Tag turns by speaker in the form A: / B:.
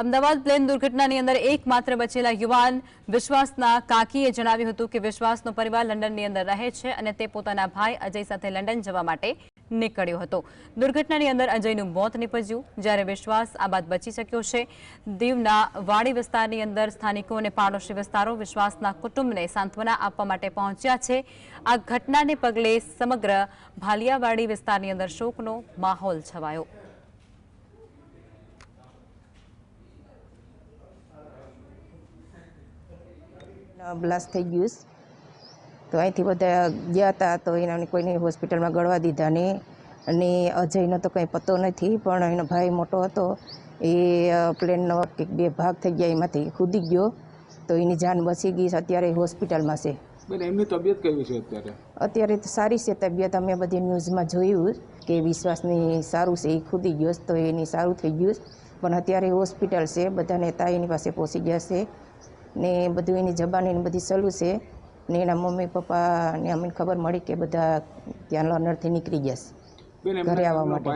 A: Ahmedabad plane દુર્ઘટનાની અંદર એકમાત્ર બચેલા યુવાન વિશ્વાસના કાકીએ જણાવ્યું હતું કે વિશ્વાસનો પરિવાર લંડનની અંદર રહે છે અને તે પોતાના ભાઈ અજય સાથે લંડન જવા માટે નીકળ્યો હતો. દુર્ઘટનાની અંદર અજયનું મોત નીપજ્યું. જ્યારે વિશ્વાસ આ બાદ બચી શક્યો છે. દીવના વાડી વિસ્તારની અંદર સ્થાનિકો અને પાડોશી વિસ્તારો વિશ્વાસના કુટુંબને સાંત્વના આપવા માટે પહોંચ્યા છે. આ ઘટનાને પગલે સમગ્ર ભાલિયાવાડી વિસ્તારની અંદર શોકનો માહોલ છવાયો.
B: બ્લાસ્ટ થઈ ગયું તો અહીંથી બધા ગયા હતા તો એનાને કોઈને હોસ્પિટલમાં ગળવા દીધા ને અને અજયનો તો કંઈ પતો નથી પણ એનો ભાઈ મોટો હતો એ પ્લેનનો એક બે ભાગ થઈ ગયા એમાંથી કૂદી ગયો. તો એની જાન બચી ગઈ અત્યારે હોસ્પિટલમાં છે.
C: બેન એમની તબિયત કેવી છે અત્યારે?
B: અત્યારે તો સારી છે તબિયત અમે બધી ન્યૂઝમાં જોયું કે વિશ્વાસની સારું છે એ ખુદી ગયો તો એની સારું થઈ ગયું પણ અત્યારે હોસ્પિટલ છે બધાને નેતા એની પાસે પહોંચી ગયા છે. ને બધું એની જબાન બધી સલું છે ને એના મમ્મી પપ્પાને અમને ખબર મળી કે બધા ત્યાં લર્નરથી નીકળી ગયા છે ઘરે આવવા માટે.